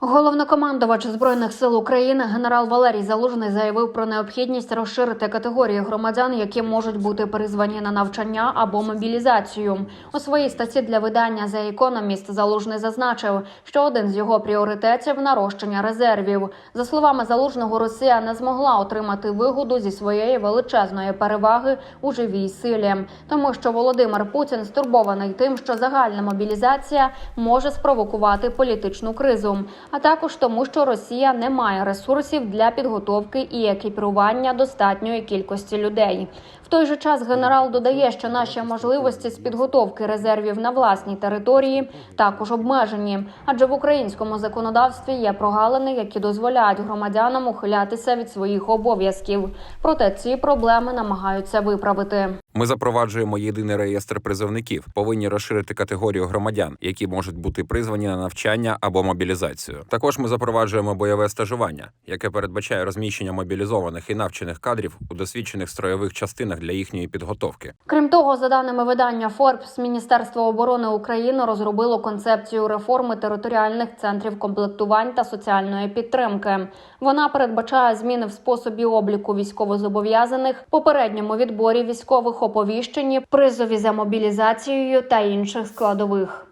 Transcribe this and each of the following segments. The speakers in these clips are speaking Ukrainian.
Головнокомандувач збройних сил України генерал Валерій Залужний заявив про необхідність розширити категорії громадян, які можуть бути призвані на навчання або мобілізацію. У своїй статті для видання «The Economist» Залужний зазначив, що один з його пріоритетів нарощення резервів. За словами Залужного, Росія не змогла отримати вигоду зі своєї величезної переваги у живій силі, тому що Володимир Путін стурбований тим, що загальна мобілізація може спровокувати політичну кризу а також тому, що Росія не має ресурсів для підготовки і екіпірування достатньої кількості людей. В той же час генерал додає, що наші можливості з підготовки резервів на власній території також обмежені, адже в українському законодавстві є прогалини, які дозволяють громадянам ухилятися від своїх обов'язків. Проте ці проблеми намагаються виправити. Ми запроваджуємо єдиний реєстр призовників. Повинні розширити категорію громадян, які можуть бути призвані на навчання або мобілізацію. Також ми запроваджуємо бойове стажування, яке передбачає розміщення мобілізованих і навчених кадрів у досвідчених строєвих частинах для їхньої підготовки. Крім того, за даними видання Forbes, Міністерство оборони України розробило концепцію реформи територіальних центрів комплектувань та соціальної підтримки. Вона передбачає зміни в способі обліку військовозобов'язаних, попередньому відборі військових оповіщенні, призові за мобілізацією та інших складових.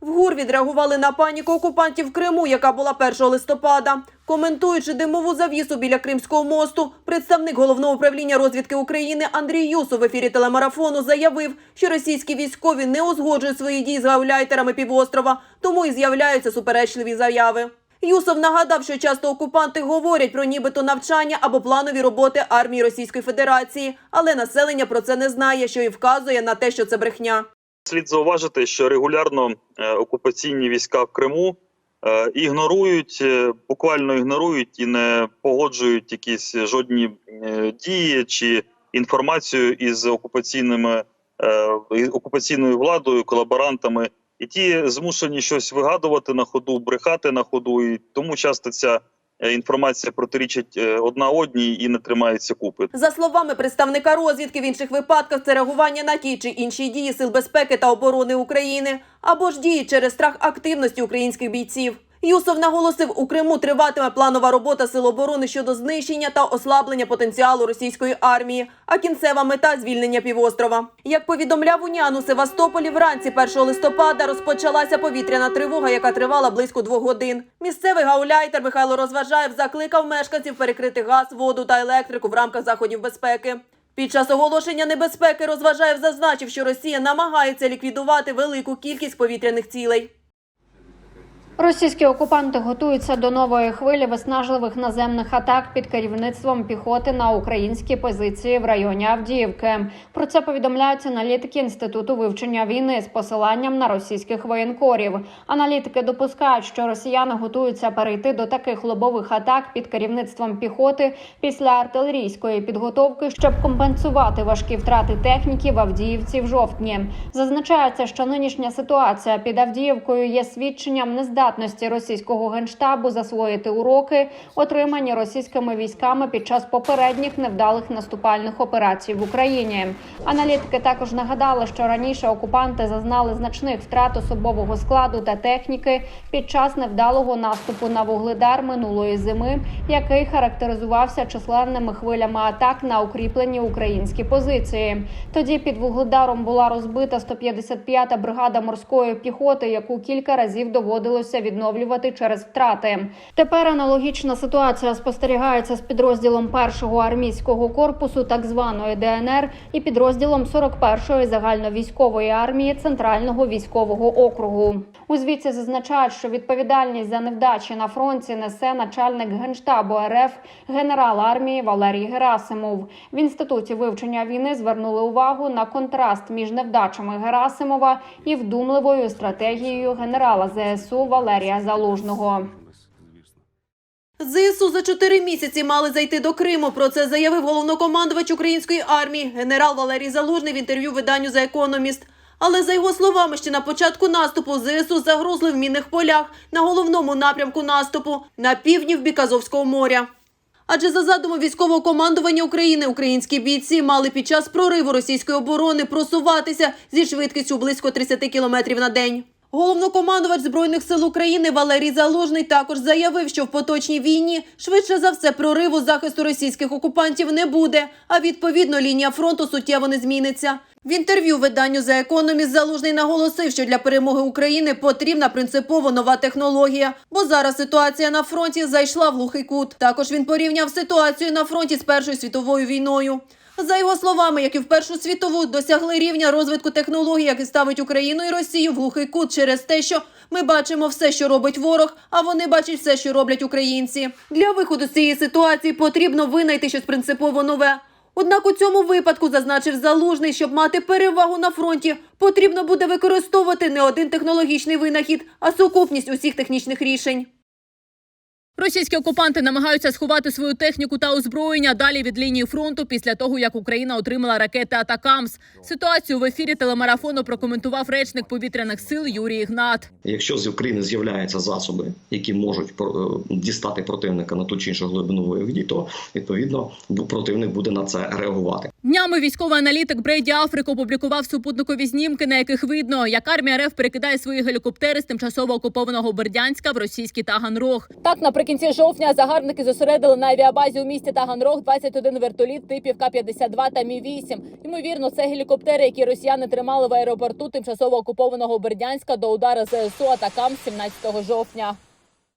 В ГУР відреагували на паніку окупантів в Криму, яка була 1 листопада. Коментуючи димову завісу біля Кримського мосту, представник головного управління розвідки України Андрій Юсов в ефірі телемарафону заявив, що російські військові не узгоджують свої дії з гауляйтерами півострова, тому і з'являються суперечливі заяви. Юсов нагадав, що часто окупанти говорять про нібито навчання або планові роботи армії Російської Федерації, але населення про це не знає, що і вказує на те, що це брехня. Слід зауважити, що регулярно е, окупаційні війська в Криму е, ігнорують, е, буквально ігнорують і не погоджують якісь жодні дії чи інформацію із окупаційними окупаційною владою, колаборантами, і ті змушені щось вигадувати на ходу, брехати на ходу, і тому часто ця інформація протирічить е, одна одній і не тримається купи. За словами представника розвідки, в інших випадках це реагування на ті чи інші дії сил безпеки та оборони України або ж дії через страх активності українських бійців. Юсов наголосив, у Криму триватиме планова робота сил оборони щодо знищення та ослаблення потенціалу російської армії, а кінцева мета звільнення півострова. Як повідомляв УНІАН у Севастополі, вранці 1 листопада розпочалася повітряна тривога, яка тривала близько двох годин. Місцевий гауляйтер Михайло Розважаєв закликав мешканців перекрити газ, воду та електрику в рамках заходів безпеки. Під час оголошення небезпеки Розважаєв зазначив, що Росія намагається ліквідувати велику кількість повітряних цілей. Російські окупанти готуються до нової хвилі виснажливих наземних атак під керівництвом піхоти на українські позиції в районі Авдіївки. Про це повідомляють аналітики інституту вивчення війни з посиланням на російських воєнкорів. Аналітики допускають, що росіяни готуються перейти до таких лобових атак під керівництвом піхоти після артилерійської підготовки, щоб компенсувати важкі втрати техніки в Авдіївці в жовтні. Зазначається, що нинішня ситуація під Авдіївкою є свідченням нездатності російського генштабу засвоїти уроки, отримані російськими військами під час попередніх невдалих наступальних операцій в Україні. Аналітики також нагадали, що раніше окупанти зазнали значних втрат особового складу та техніки під час невдалого наступу на вугледар минулої зими, який характеризувався численними хвилями атак на укріплені українські позиції. Тоді під вугледаром була розбита 155-та бригада морської піхоти, яку кілька разів доводилося відновлювати через втрати. Тепер аналогічна ситуація спостерігається з підрозділом першого армійського корпусу, так званої ДНР, і підрозділом 41-ї загальновійськової армії Центрального військового округу. У звіті зазначають, що відповідальність за невдачі на фронті несе начальник генштабу РФ генерал армії Валерій Герасимов. В інституті вивчення війни звернули увагу на контраст між невдачами Герасимова і вдумливою стратегією генерала ЗСУ Валерія Залужного. ЗСУ за чотири місяці мали зайти до Криму. Про це заявив головнокомандувач української армії генерал Валерій Залужний в інтерв'ю виданню «The Economist». Але за його словами, ще на початку наступу ЗСУ загрузли в мінних полях на головному напрямку наступу на півдні в бік Азовського моря. Адже за задумом військового командування України українські бійці мали під час прориву російської оборони просуватися зі швидкістю близько 30 км на день. Головнокомандувач збройних сил України Валерій Залужний також заявив, що в поточній війні швидше за все прориву захисту російських окупантів не буде, а відповідно лінія фронту суттєво не зміниться. В інтерв'ю виданню за економіст Залужний наголосив, що для перемоги України потрібна принципово нова технологія, бо зараз ситуація на фронті зайшла в глухий кут. Також він порівняв ситуацію на фронті з Першою світовою війною. За його словами, як і в Першу світову, досягли рівня розвитку технологій, який ставить Україну і Росію в глухий кут через те, що ми бачимо все, що робить ворог, а вони бачать все, що роблять українці. Для виходу з цієї ситуації потрібно винайти щось принципово нове. Однак у цьому випадку зазначив залужний, щоб мати перевагу на фронті, потрібно буде використовувати не один технологічний винахід, а сукупність усіх технічних рішень. Російські окупанти намагаються сховати свою техніку та озброєння далі від лінії фронту після того, як Україна отримала ракети Атакамс. Ситуацію в ефірі телемарафону прокоментував речник повітряних сил Юрій Ігнат. Якщо з України з'являються засоби, які можуть е, дістати противника на ту чи іншу глибину дій, то відповідно противник буде на це реагувати. Днями військовий аналітик Брейді Африк опублікував супутникові знімки, на яких видно, як армія РФ перекидає свої гелікоптери з тимчасово окупованого Бердянська в російський Таганрог. Так, наприкінці жовтня загарбники зосередили на авіабазі у місті Таганрог 21 вертоліт типів К-52 та Мі-8. Ймовірно, це гелікоптери, які росіяни тримали в аеропорту тимчасово окупованого Бердянська до удару ЗСУ атакам 17 жовтня.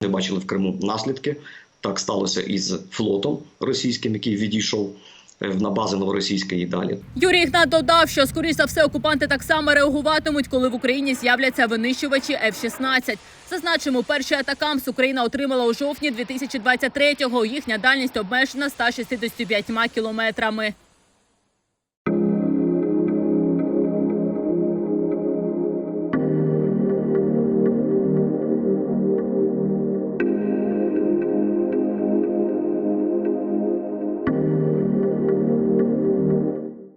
Ви бачили в Криму наслідки. Так сталося із флотом російським, який відійшов на бази новоросійської і далі. Юрій Ігнат додав, що скоріш за все окупанти так само реагуватимуть, коли в Україні з'являться винищувачі F-16. Зазначимо, перший атакамс Україна отримала у жовтні 2023-го. Їхня дальність обмежена 165 кілометрами.